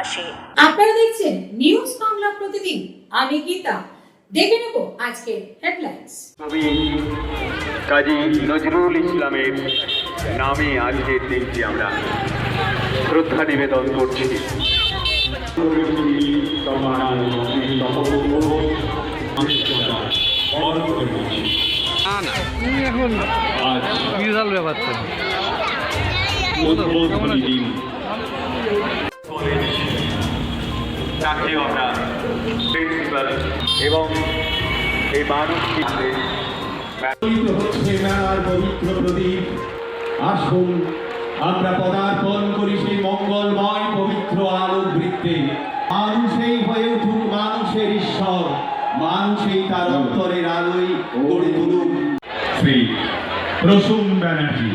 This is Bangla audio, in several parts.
পাশে। আপনারা দেখছেন নিউজ বাংলা প্রতিদিন। আমি গীতা। দেখে নেব আজকের হেডলাইন্স কবি কাজী নজরুল ইসলামের নামে আজকের দিনটি আমরা শ্রদ্ধা নিবেদন করছি। বিশাল ব্যাপার তো তাকে আমরা প্রিন্সিপাল এবং এই মানুষটি হচ্ছে মেলার পবিত্র প্রদীপ। আসুন, আমরা পদার্পণ করি সেই মঙ্গলময় পবিত্র আলোক বৃত্তে। মানুষেই হয়ে উঠুক মানুষের ঈশ্বর, মানুষেই তার অন্তরের আলোয় গড়ে তুলুক। শ্রী প্রসূন ব্যানার্জি।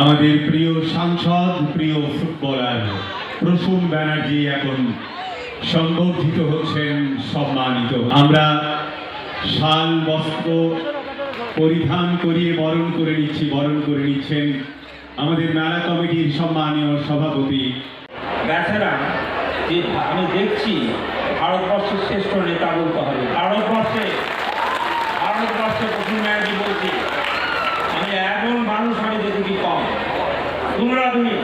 আমাদের প্রিয় সাংসদ, প্রিয় ফুটবলার। প্রসূন ব্যানার্জি এখন সম্বর্ধিত হচ্ছেন, সম্মানিত। আমরা শাল, বস্ত্র পরিধান করিয়ে বরণ করে নিচ্ছি, বরণ করে নিচ্ছেন আমাদের মেলা কমিটির সম্মানীয় সভাপতি। বেচারা যে আমি দেখছি ভারতবর্ষের শ্রেষ্ঠ নেতা বলতে হবে। ভারতবর্ষে ভারতবর্ষে প্রথম ব্যানার্জি বলছি, আমি এমন মানুষ আমি দেখি কম। তোমরা তুমি,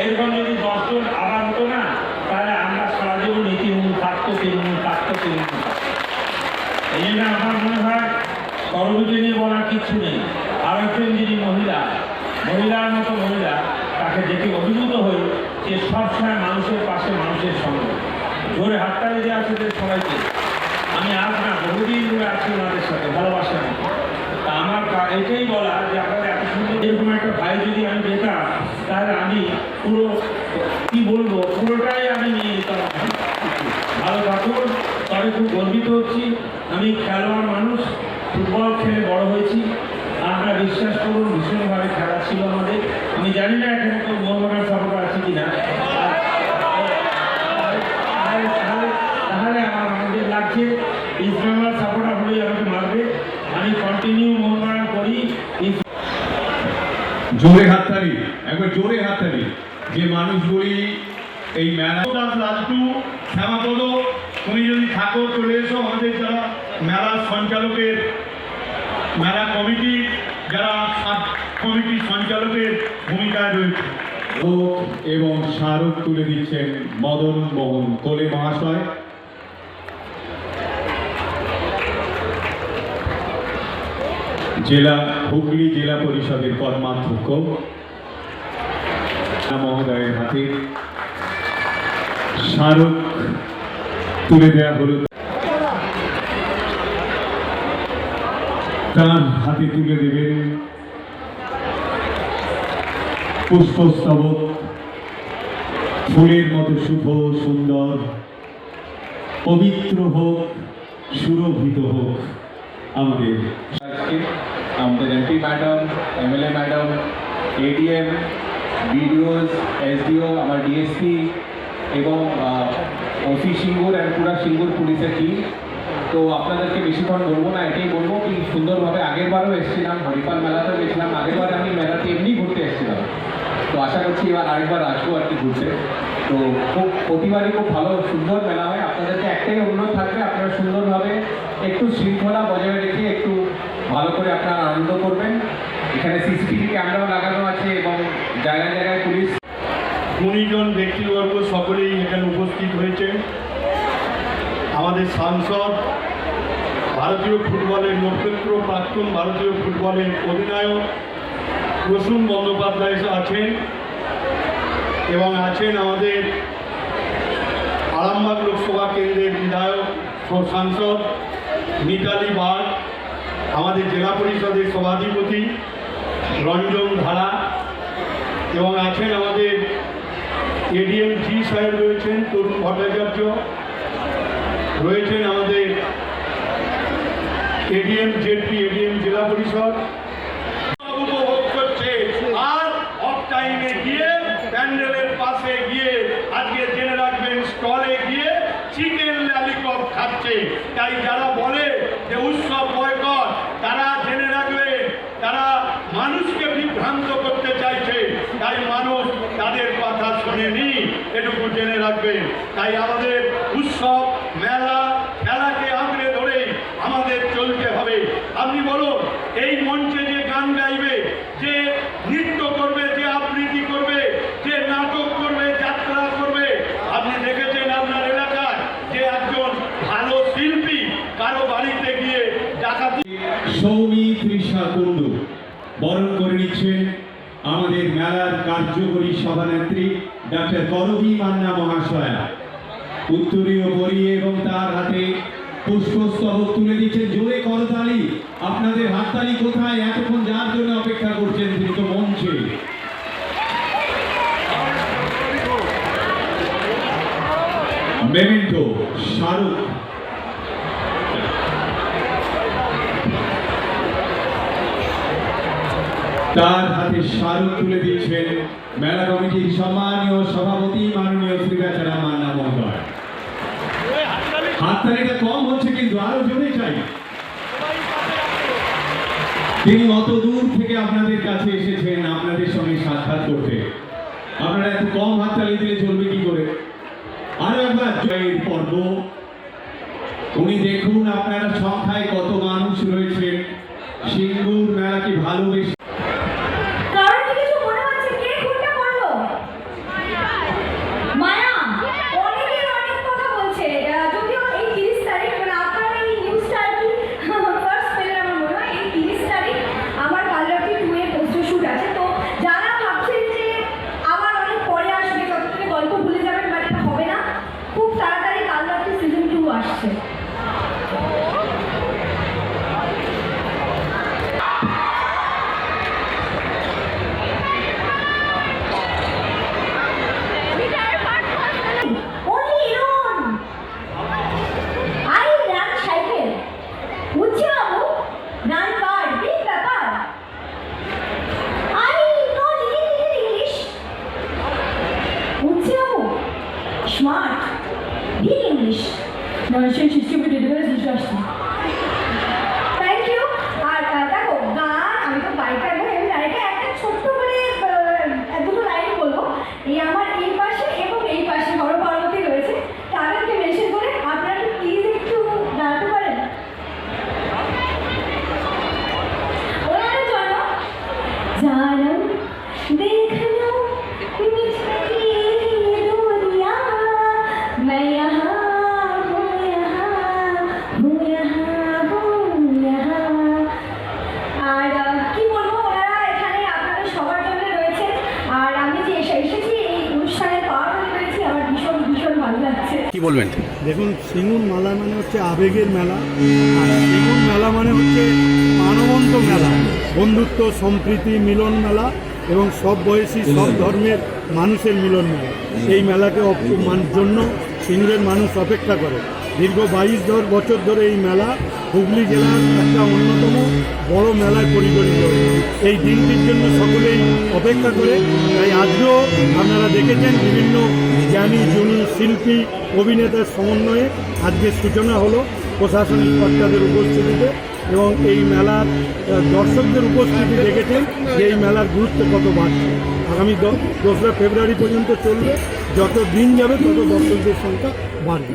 এরকম যদি দশজন আবার হতো না তাহলে আমরা সারা জীবন এই তৃণমূল থাকতো তৃণমূল থাকতো তৃণমূল থাকতো এই জন্য আমার মনে হয় করবিকে নিয়ে বলার কিচ্ছু নেই আর একজন যিনি মহিলা মহিলার মতো মহিলা তাকে দেখে অভিভূত হই যে সবসময় মানুষের পাশে মানুষের সঙ্গে। জোরে হাততালি দিয়ে আছে সবাইকে। আমি আজ না বহুদিন ধরে আছি ওনাদের সাথে ভালোবাসার মতো তা আমার এটাই বলা যে আপনারা এত সুন্দর এরকম একটা ভাই যদি আমি পেতাম, তাহলে আমি পুরো, কি বলব, পুরোটাই আমি নিয়ে নিতাম ভালো থাকুন, তবে খুব গর্বিত হচ্ছি। আমি খেলোয়াড় মানুষ, ফুটবল খেলে বড় হয়েছি। আপনারা বিশ্বাস করুন, ভীষণভাবে খেলা ছিল আমাদের। আমি জানি না এখানে সাপোর্টার আছে কিনা। তাহলে আমার আমাদের লাগছে হলেই আমাকে মারবে। আমি কন্টিনিউ করি। জোরে হাততালি একবার জোরে হাততালি। যে মানুষগুলি এই মেলা লালটু শ্যামাপদ তুমি যদি থাকো চলে এসো আমাদের যারা মেলা সঞ্চালকের মেলা কমিটি যারা সাব কমিটির সঞ্চালকের ভূমিকায় রয়েছে। লোক এবং স্মারক তুলে দিচ্ছেন মদন মোহন কোলে মহাশয়। জেলা, হুগলি জেলা পরিষদের কর্মাধ্যক্ষ। মহোদয়ের হাতে স্মারক তুলে দেওয়া হলো। তার হাতে তুলে দেবেন পুষ্পস্তবক ফুলের মতো শুভ, সুন্দর, পবিত্র হোক, সুরভিত হোক আমাদের। আমাদের MP madam MLA madam ADM BDOs SDO আমার ডিএসপি এবং ওসি সিঙ্গুর অ্যান্ড পুরা সিঙ্গুর পুলিশের টিম তো আপনাদেরকে বেশিক্ষণ বলব না, এটাই বলব কি সুন্দরভাবে আগেরবারও এসেছিলাম, হরিপাল মেলাতেও গেছিলাম। আগেরবার আমি মেলাতে এমনি ঘুরতে এসেছিলাম। আশা করছি এবার আরেকবার আসব আর কি ঘুরতে। তো খুব প্রতিবারই খুব ভালো, সুন্দর মেলা হয়। আপনাদেরকে একটাই অনুরোধ থাকবে, আপনারা সুন্দরভাবে একটু শৃঙ্খলা বজায় রেখে একটু ভালো করে আপনারা আনন্দ করবেন। এখানে সিসিটিভি ক্যামেরাও লাগানো আছে এবং জায়গায় জায়গায় পুলিশ। কুড়িজন ব্যক্তিবর্গ সকলেই এখানে উপস্থিত হয়েছেন আমাদের সাংসদ, ভারতীয় ফুটবলের নক্ষত্র, প্রাক্তন ভারতীয় ফুটবলের অধিনায়ক প্রসূন বন্দ্যোপাধ্যায় আছেন এবং আছেন আমাদের আরামবাগ লোকসভা কেন্দ্রের বিধায়ক সাংসদ মিতালি বাগ, আমাদের জেলা পরিষদের সভাধিপতি রঞ্জন ধারা এবং আছেন আমাদের এডিএম জি সাহেব রয়েছেন তরুণ ভট্টাচার্য, রয়েছেন আমাদের এডিএম জেডপি এডিএম জেলা পরিষদ যে উৎসব বয়কট তারা জেনে রাখবে, তারা মানুষকে বিভ্রান্ত করতে চাইছে। তাই মানুষ তাদের কথা শোনেনি, এটুকু জেনে রাখবে। তাই আমাদের উৎসব, মেলা খেলাকে আঁকড়ে ধরেই আমাদের চলতে হবে। আপনি বলুন, এই মঞ্চে যে গান গাইবে, যে বরণ করে নিচ্ছেন আমাদের মেলার কার্যকরী সভানেত্রী ডাক্তার করবী মান্না মহাশয়া। উত্তরীয় পরিয়ে এবং তার হাতে পুষ্পস্তবক তুলে দিচ্ছেন। জোরে করতালি আপনাদের হাততালি কোথায়? এতক্ষণ যার জন্য অপেক্ষা করছেন তিনি তো মঞ্চে। মেমেন্টো, শাহরুখ তার হাতে স্মারক তুলে দিচ্ছেন মেলা কমিটির সম্মানীয় সভাপতি মাননীয় শ্রী বেচারা মান্না মহোদয়। হাততালিটা কম হচ্ছে কিন্তু আরও জোরে চাই। তিনি অত দূর থেকে আপনাদের কাছে এসেছেন, আপনাদের সঙ্গে সাক্ষাৎ করতে। আপনারা এত কম হাততালি দিলে চলবে কি করে? আরও একবার জয়ের পর্ব। উনি দেখুন আপনারা সংখ্যায় কত মানুষ রয়েছেন সিঙ্গুর মেলাকে ভালোবেসে কারণ কি কিছু মনে হচ্ছে কে খুনটা করল মায়া অনেকের অনেক কথা বলছে আহ, যদিও এই তিরিশ তারিখ মানে আপনার এই নিউজটা আর কি ফার্স্ট পেলে আমার মনে হয় এই তিরিশ তারিখ আমার কালরাত্রি টু এর পোস্টার শুট আছে তো যারা ভাবছেন যে আবার অনেক পরে আসবে ততক্ষণে গল্প ভুলে যাবেন বাট এটা হবে না খুব তাড়াতাড়ি কালরাত্রি সিজন টু আসছে Only Iran. I ran cycle. বুঝছি বাবু রান কার কি ব্যাপার I know little little English. বুঝছি বাবু স্মার্ট ঠিক ইংলিশ নয়শো সিস্টেমে ডেলিভারি দিতে আসছি থ্যাংক ইউ আর আহ, দেখো গান আমি তো বাইকার নই আমি গাড়িটা একটা ছোট্ট করে আহ, দুটো লাইন বলব এই আমার এই পাশে এবং এই পাশে বড় পার্বতী রয়েছে তাদেরকে মেনশন করে আপনারা কি প্লিজ একটু দাঁড়াতে পারেন ওনাদের জন্য জানম দেখলো मिठली दुनिया मैं यहाँ हूँ यहाँ हूँ यहाँ हूँ यहाँ আর আহ, কি বলবো ওনারা এখানে আপনাদের সবার জন্য রয়েছে আর আমি যে এসে এসেছি এই অনুষ্ঠানে পাওয়ার হতে পেরেছি আমার ভীষণ ভীষণ ভালো লাগছে দেখুন সিঙ্গুর মেলা মানে হচ্ছে আবেগের মেলা আর সিঙ্গুর মেলা মানে হচ্ছে মানবন্ত মেলা বন্ধুত্ব সম্প্রীতি মিলন মেলা এবং সব বয়সী সব ধর্মের মানুষের মিলন মেলা। এই মেলাকে জন্য সিঙ্গুরের মানুষ অপেক্ষা করে। দীর্ঘ বাইশ ধর বছর ধরে এই মেলা হুগলি জেলার একটা অন্যতম বড় মেলায় পরিগণিত। এই দিনটির জন্য সকলেই অপেক্ষা করে। তাই আজকেও আপনারা দেখেছেন বিভিন্ন জ্ঞানী জুনি শিল্পী অভিনেতার সমন্বয়ে আজকে সূচনা হলো প্রশাসনিক কর্তাদের উপস্থিতিতে। এবং এই মেলার দর্শকদের উপস্থিতি দেখেছেন যে এই মেলার গুরুত্ব কত বাড়ছে। আগামী দোসরা ফেব্রুয়ারি পর্যন্ত চলবে। যত দিন যাবে তত দর্শকদের সংখ্যা বাড়বে।